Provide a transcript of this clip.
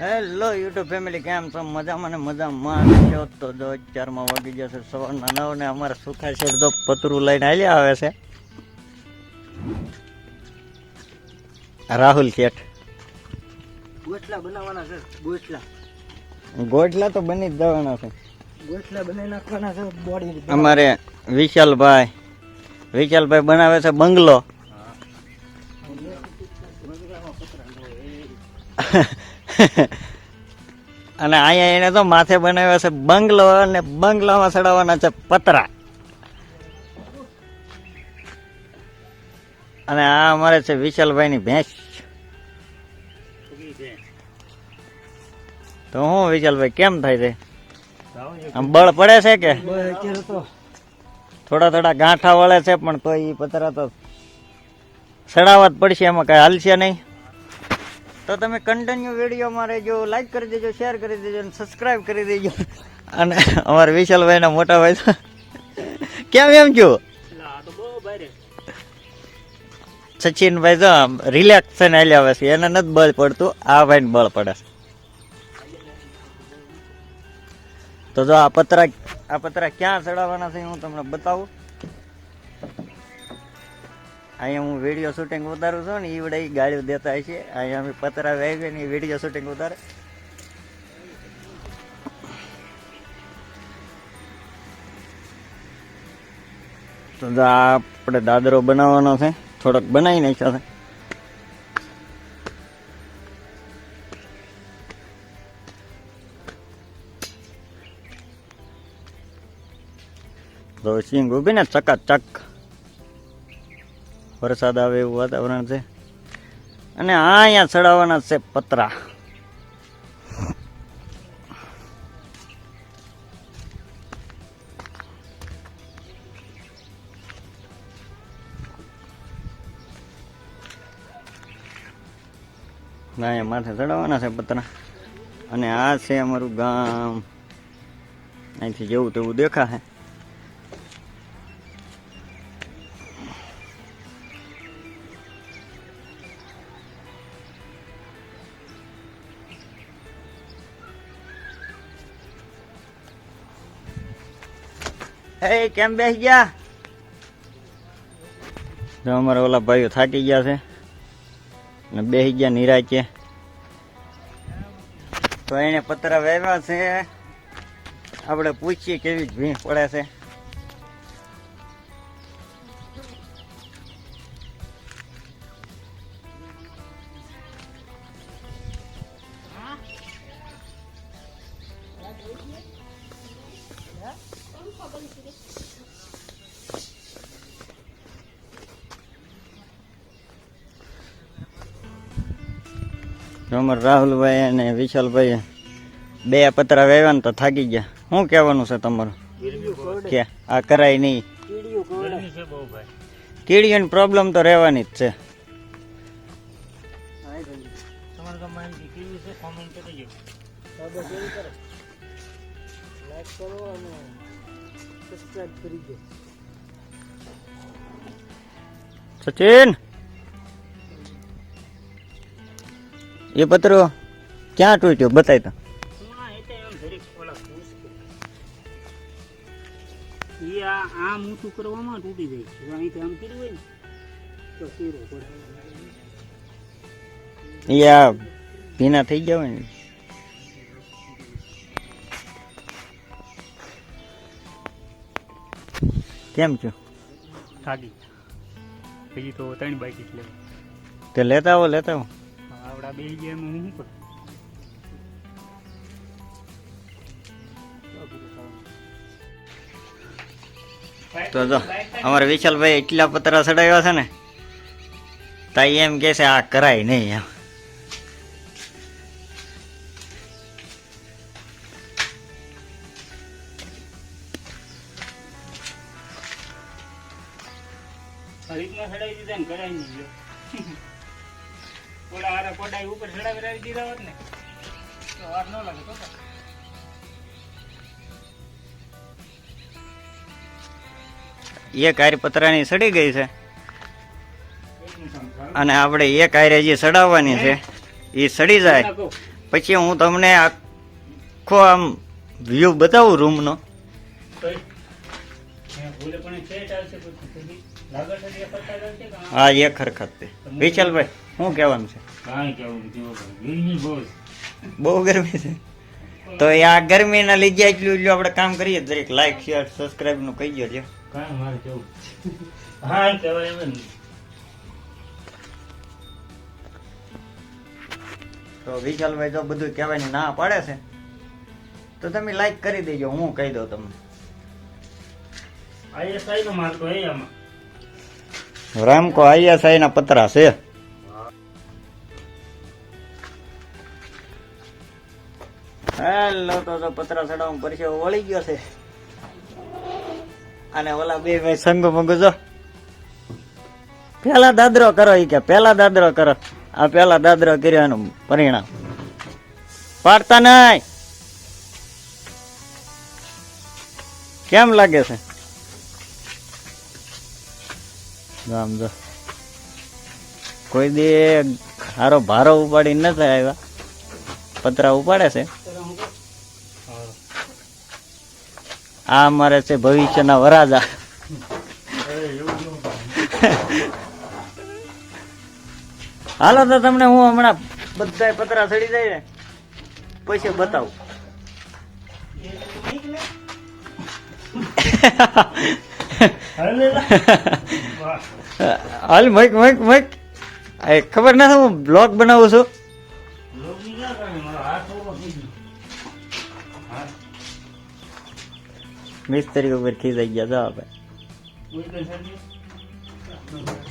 Hello YouTube family કેમ છો? મજામાં ને મજામાં. છો તો જો ચારમાં વાગી જશે સવારના નવ ને અમારા સુખા શેઠ તો પતરું લઈને હાલ્યા આવે છે. રાહુલ શેઠ. ગોટલા બનાવવાના છે ગોઠલા. ગોઠલા તો બની જ જવાના છે. ગોઠલા બનાવી નાખવાના છે બોડી અમારે વિશાલભાઈ વિશાલભાઈ બનાવે છે બંગલો. અને અહીંયા એને તો માથે બનાવ્યો છે બંગલો અને બંગલામાં ચડાવવાના છે પતરા. અને આ અમારે છે વિશાલભાઈની ભેંસ. તો હું વિશાલભાઈ, કેમ થાય છે? આમ બળ પડે છે કે? થોડા થોડા ગાંઠા વળે છે, પણ તો એ પતરા તો સડાવવા જ પડશે, એમાં કઈ હાલશે નહીં. તો તમે કન્ટિન્યુ વિડીયોમાં રહેજો લાઈક કરી દેજો શેર કરી દેજો અને સબસ્ક્રાઇબ કરી દેજો. અને અમારા વિશાલભાઈના મોટા ભાઈ કેમ એમ છું? સચિનભાઈ તો રિલેક્સન આવે છે એને નથી બળ પડતું, આ ભાઈને બળ પડે તો જો આ પતરા આ પતરા ક્યાં ચડાવવાના છે હું તમને બતાવું. અહીંયા હું વીડિયો શૂટિંગ ઉતારું છું ને એ વડે ગાડીઓ દેતા છે અહીંયા અમે પતરા વાવી ને વીડિયો શૂટિંગ ઉતારે. તો આપણે દાદરો બનાવવાનો છે. થોડોક બનાવી નાખ્યો છે. તો સિંગ ઊભી ને ચકાચક. વરસાદ આવે એવું વાતાવરણ છે. અને આ અહીંયા ચડાવવાના છે પતરા. માથે ચડાવવાના છે પતરા. અને આ છે અમારું ગામ. અહીંથી જેવું તેવું દેખાશે. હે, કેમ બેસી ગયા? જો અમારા ઓલા ભાઈઓ થાકી ગયા છે. ને બેસી ગયા નિરાચે તો એને પતરા વહેવા છે. આપણે પૂછીએ કેવી ભીણ પડે છે. તો અમારા રાહુલભાઈ અને વિશાલભાઈ બે પતરા વહેવાનું તો થાકી ગયા. શું કહેવાનું છે તમારું? કે આ કરાય નહીં. કીડીઓની પ્રોબ્લેમ તો રહેવાની જ છે. લાઈક કરો અને સબસ્ક્રાઇબ કરી દો. સચિન! એ પત્ર ક્યાં તૂટ્યો બતાય તો. આ આમ ઊંચું કરવામાં તૂટી જાય છે. અહીંથી આમ કર્યું હોય ને તો કીરો પડે ભીના થઈ ગયા હોય ને. કેમ છો? થાકી. હજી તો ત્રણ બાઈક લેવું તે લેતા આવો લેતા આવો. આવડા બે ગયા હું શું તો જો અમારા વિશાલભાઈ એટલા પતરા ચડાવ્યા છે ને તાઈ એમ કે છે આ કરાય નહીં એમ. રીતના ચડાવી દીધા ને કરાવી નહીં ગયો. ઓલા હારા કોડાઈ ઉપર ચડાવી રાવી દીધા હોત ને તો વાર ન લાગે તો એક આરી પતરાની સડી ગઈ છે. અને આપણે એક આરે જે સડાવવાની છે એ સડી જાય. પછી હું તમને આખો આમ વ્યૂ બતાવું રૂમનો ભૂલે પણ છે ચાલશે? હા એ ખરખત તે. વિશાલભાઈ શું કહેવાનું છે? બહુ ગરમી છે? તો એ આ ગરમીના લીધે એટલું એટલું આપણે કામ કરીએ. દરેક લાઈક શેર સબસ્ક્રાઇબનું કહી દો તો વિશાલભાઈ તો બધું કહેવાની ના પાડે છે. તો તમે લાઈક કરી દેજો હું કહી દઉં તમને. આઈએસઆઈ નો માલ તો એ આમાં. રામકો આઈએસઆઈ ના પતરા છે. હેલો, તો પતરા ચડાવવા પરસે વળી ગયો છે. અને ઓલા બે ભાઈ સંગ મંગો જો. પેલા દાદરો કરો ઈ કે, પેલા દાદરો કરો. આ પેલા દાદરો કર્યાનું પરિણામ. પાડતા નહીં. કેમ લાગે છે? ગામ કોઈ દે હારો ભારો ઉપાડી નથી આવ્યા પતરા ઉપાડે છે. આ અમારે છે ભવિષ્યના વરાજા. હાલો તો તમને હું હમણાં બધા પતરા ચડી જાય ને, પછી બતાવું. હાલે લા. વાહ. હાલ મઈક મઈક મઈક એ ખબર નથી હું બ્લોગ બનાવું છું લોબી ના કરે, મારો હાથ ઓલો થઈ ગયો. હા. મિસ્ત્રી ઉપર ખીજાઈ ગયા જો આપણે કોઈ કઈ સર્વિસ?